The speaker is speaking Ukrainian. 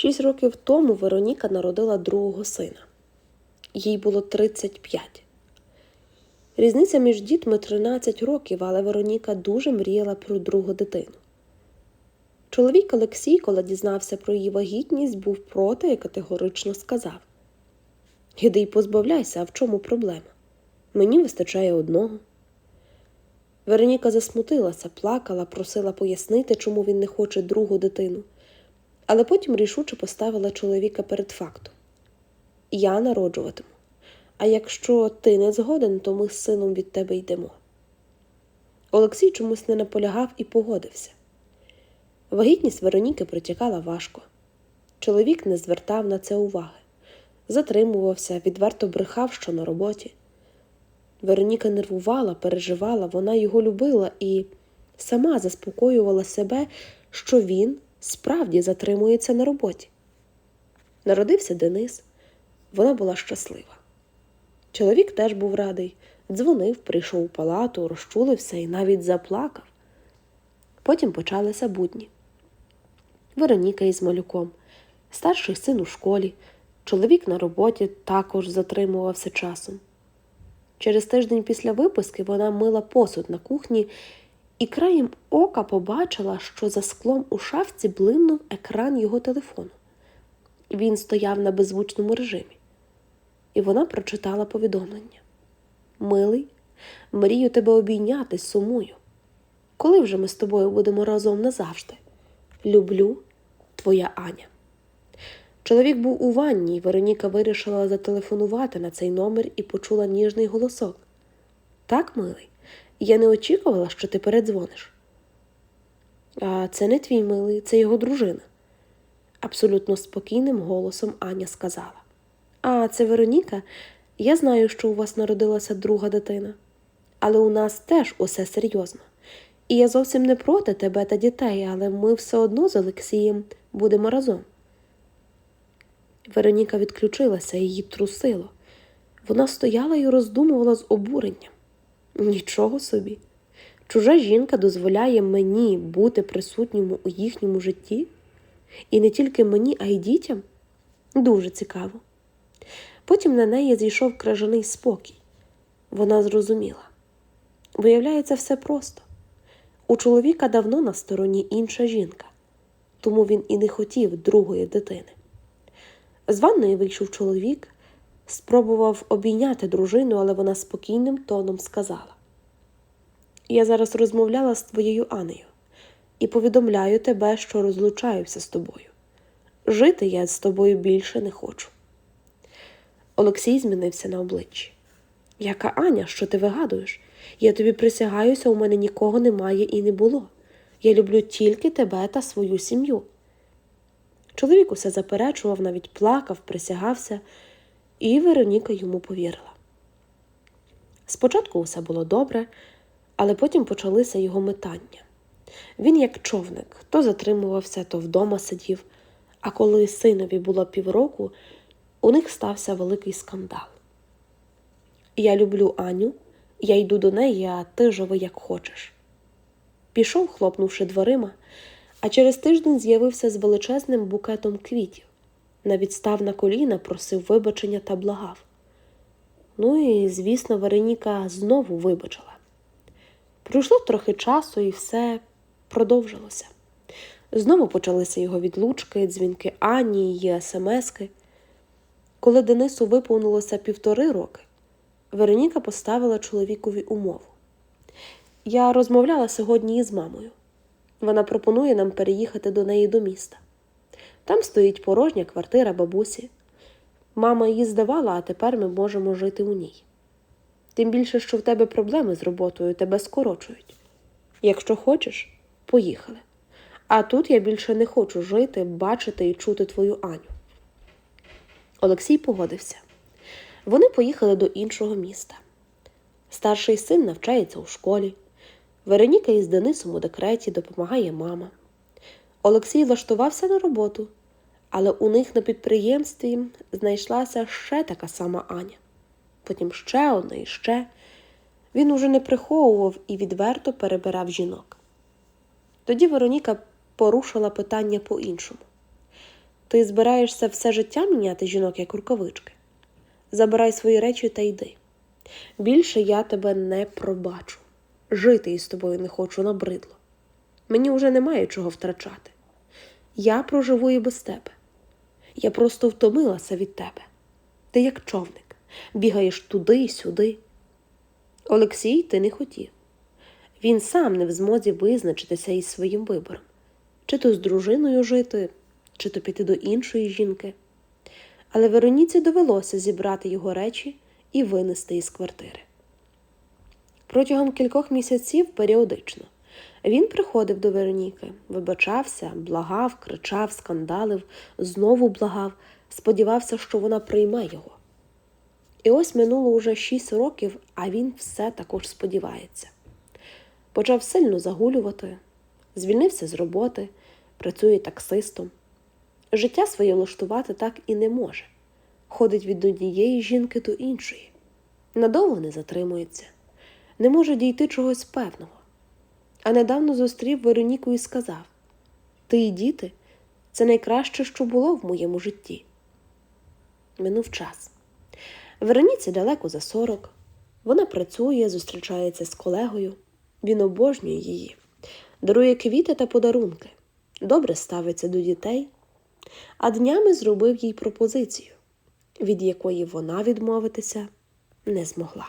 Шість років тому Вероніка народила другого сина. Їй було 35. Різниця між дітьми 13 років, але Вероніка дуже мріяла про другу дитину. Чоловік Олексій, коли дізнався про її вагітність, був проти і категорично сказав: Іди й позбавляйся, а в чому проблема? Мені вистачає одного. Вероніка засмутилася, плакала, просила пояснити, чому він не хоче другу дитину, але потім рішуче поставила чоловіка перед фактом: Я народжуватиму. А якщо ти не згоден, то ми з сином від тебе йдемо. Олексій чомусь не наполягав і погодився. Вагітність Вероніки протікала важко. Чоловік не звертав на це уваги, затримувався, відверто брехав, що на роботі. Вероніка нервувала, переживала, вона його любила і сама заспокоювала себе, що він справді затримується на роботі. Народився Денис, вона була щаслива. Чоловік теж був радий, дзвонив, прийшов у палату, розчулився і навіть заплакав. Потім почалися будні. Вероніка із малюком, старший син у школі, чоловік на роботі також затримувався часом. Через тиждень після виписки вона мила посуд на кухні і краєм ока побачила, що за склом у шафці блимнув екран його телефону. Він стояв на беззвучному режимі, і вона прочитала повідомлення: Милий, мрію тебе обійняти, сумую. Коли вже ми з тобою будемо разом назавжди? Люблю твоя Аня. Чоловік був у ванні, і Вероніка вирішила зателефонувати на цей номер і почула ніжний голосок. Так, милий, я не очікувала, що ти передзвониш. А це не твій милий, це його дружина. Абсолютно спокійним голосом Аня сказала. А це Вероніка, я знаю, що у вас народилася друга дитина, але у нас теж усе серйозно. І я зовсім не проти тебе та дітей, але ми все одно з Олексієм будемо разом. Вероніка відключилася, її трусило. Вона стояла і роздумувала з обуренням. Нічого собі. Чужа жінка дозволяє мені бути присутньому у їхньому житті, і не тільки мені, а й дітям. Дуже цікаво. Потім на неї зійшов кражаний спокій. Вона зрозуміла. Виявляється, все просто. У чоловіка давно на стороні інша жінка, тому він і не хотів другої дитини. З ванної вийшов чоловік, спробував обійняти дружину, але вона спокійним тоном сказала: Я зараз розмовляла з твоєю Анею і повідомляю тебе, що розлучаюся з тобою. Жити я з тобою більше не хочу. Олексій змінився на обличчі. Яка Аня, що ти вигадуєш? Я тобі присягаюся, у мене нікого немає і не було. Я люблю тільки тебе та свою сім'ю. Чоловік усе заперечував, навіть плакав, присягався, і Вероніка йому повірила. Спочатку усе було добре, але потім почалися його метання. Він, як човник, то затримувався, то вдома сидів, а коли синові було півроку, у них стався великий скандал. Я люблю Аню, я йду до неї, а ти живи як хочеш. Пішов, хлопнувши дверима, а через тиждень з'явився з величезним букетом квітів. Навіть став на коліна, просив вибачення та благав. Ну і, звісно, Вероніка знову вибачила. Пройшло трохи часу, і все продовжилося. Знову почалися його відлучки, дзвінки Ані, її смски. Коли Денису виповнилося півтори роки, Вероніка поставила чоловікові умову. Я розмовляла сьогодні із мамою. Вона пропонує нам переїхати до неї до міста. Там стоїть порожня квартира бабусі. Мама її здавала, а тепер ми можемо жити у ній. Тим більше, що в тебе проблеми з роботою, тебе скорочують. Якщо хочеш, поїхали. А тут я більше не хочу жити, бачити і чути твою Аню. Олексій погодився. Вони поїхали до іншого міста. Старший син навчається у школі. Вероніка із Денисом у декреті допомагає мама. Олексій влаштувався на роботу, але у них на підприємстві знайшлася ще така сама Аня. Потім ще одна і ще. Він уже не приховував і відверто перебирав жінок. Тоді Вероніка порушила питання по-іншому. Ти збираєшся все життя міняти жінок як рукавички? Забирай свої речі та йди. Більше я тебе не пробачу. Жити із тобою не хочу набридло. Мені вже немає чого втрачати. Я проживу і без тебе. Я просто втомилася від тебе. Ти як човник, бігаєш туди й сюди. Олексій ти не хотів. Він сам не в змозі визначитися із своїм вибором чи то з дружиною жити, чи то піти до іншої жінки. Але Вероніці довелося зібрати його речі і винести із квартири. Протягом кількох місяців періодично він приходив до Вероніки, вибачався, благав, кричав, скандалив, знову благав, сподівався, що вона прийме його. І ось минуло уже шість років, а він все також сподівається. Почав сильно загулювати, звільнився з роботи, працює таксистом. Життя своє влаштувати так і не може. Ходить від однієї жінки до іншої, надовго не затримується, не може дійти чогось певного. А недавно зустрів Вероніку і сказав: Ти і діти це найкраще, що було в моєму житті. Минув час. Вероніці далеко за сорок. Вона працює, зустрічається з колегою. Він обожнює її, дарує квіти та подарунки, добре ставиться до дітей, а днями зробив їй пропозицію, від якої вона відмовитися не змогла.